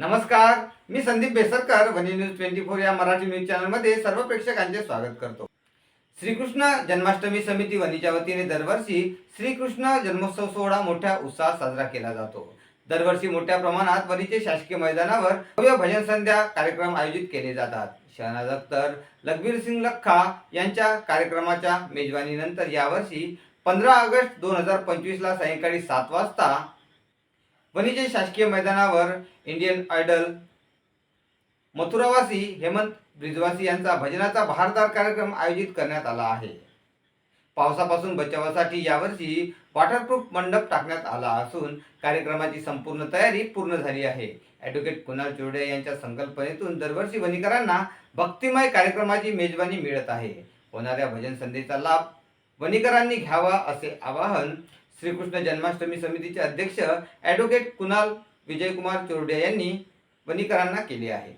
नमस्कार मी Sandeep Besarkar Wani news twenty four या Marathi news चॅनलमध्ये सर्व प्रेक्षकांचे स्वागत करतो. श्रीकृष्ण जन्माष्टमी समिती वनीच्या वतीने दरवर्षी श्रीकृष्ण जन्मोत्सव सोहळा मोठ्या उत्साहात साजरा केला जातो. दरवर्षी मोठ्या प्रमाणात वनीचे शासकीय मैदानावर भव्य भजन संध्या कार्यक्रम आयोजित केले जातात. शहनाज अख्तर लखबीर सिंग लख्खा यांच्या कार्यक्रमाच्या मेजवानीनंतर यावर्षी पंधरा ऑगस्ट दोन हजार पंचवीसला सायंकाळी सात वाजता वणीचे शासकीय मैदानावर इंडियन आयडल मथुरावासी हेमंत ब्रिजवासी यांचा भजनाचा बहारदार कार्यक्रम आयोजित करण्यात आला आहे. पावसापासून बचावासाठी यावर्षी वॉटरप्रूफ मंडप टाकण्यात आला असून कार्यक्रमाची संपूर्ण तयारी पूर्ण झाली आहे. ॲडव्होकेट कुणाल चोरडे यांच्या संकल्पनेतून दरवर्षी वणीकरांना भक्तिमय कार्यक्रमाची मेजवानी मिळत आहे. होणाऱ्या भजन संधीचा लाभ वणीकरांनी घ्यावा असे आवाहन श्रीकृष्ण जन्माष्टमी समितीचे अध्यक्ष ॲडव्होकेट कुणाल विजयकुमार चोरडे यांनी वनीकरांना केले आहे.